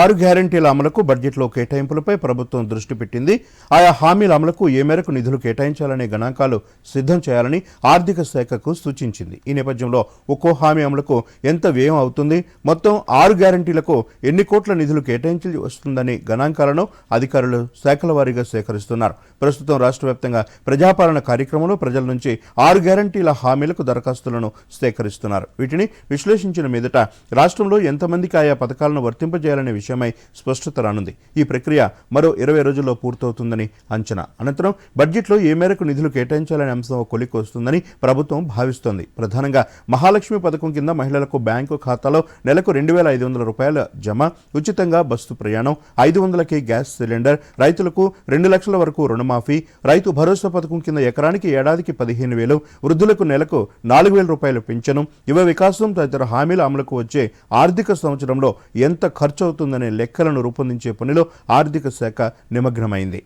ఆరు గ్యారంటీల అమలుకు బడ్జెట్లో కేటాయింపులపై ప్రభుత్వం దృష్టి పెట్టింది. ఆయా హామీల అమలుకు ఏ మేరకు నిధులు కేటాయించాలనే గణాంకాలు సిద్ధం చేయాలని ఆర్థిక శాఖకు సూచించింది. ఈ నేపథ్యంలో ఒక్కో హామీ అమలుకు ఎంత వ్యయం అవుతుంది? మొత్తం ఆరు గ్యారంటీలకు ఎన్ని కోట్ల నిధులు కేటాయించి వస్తుందని గణాంకాలను అధికారులు శాఖల వారీగా సేకరిస్తున్నారు. ప్రస్తుతం రాష్ట్ర వ్యాప్తంగా ప్రజాపాలన కార్యక్రమంలో ప్రజల నుంచి ఆరు గ్యారంటీల హామీలకు దరఖాస్తులను సేకరిస్తున్నారు. వీటిని విశ్లేషించిన మీదట రాష్ట్రంలో ఎంతమందికి ఆయా పథకాలను వర్తింపజేయాలనే విషయమై స్పష్టత రానుంది. ఈ ప్రక్రియ మరో ఇరవై రోజుల్లో పూర్తవుతుందని అంచనా. అనంతరం బడ్జెట్లో ఏ మేరకు నిధులు కేటాయించాలనే అంశం ఒక కొలిక్కి వస్తుందని ప్రభుత్వం భావిస్తోంది. ప్రధానంగా మహాలక్ష్మి పథకం కింద మహిళలకు బ్యాంకు ఖాతాలో నెలకు రెండు వేల ఐదు వందల రూపాయల జమ ఉచితంగా బస్సు ప్రయాణం ఐదు వందలకి గ్యాస్ సిలిండర్ రైతులకు రెండు లక్షల వరకు రుణమాఫీ రైతు భరోసా పథకం కింద ఎకరానికి ఏడాదికి పదిహేను వేలు వృద్ధులకు నెలకు నాలుగు వేల రూపాయలు పెంచను యువ వికాసం తదితర హామీల అమలుకు వచ్చే ఆర్థిక సంవత్సరంలో ఎంత ఖర్చు అవుతుందనే లెక్కలను రూపొందించే పనిలో ఆర్థిక శాఖ నిమగ్నమైంది.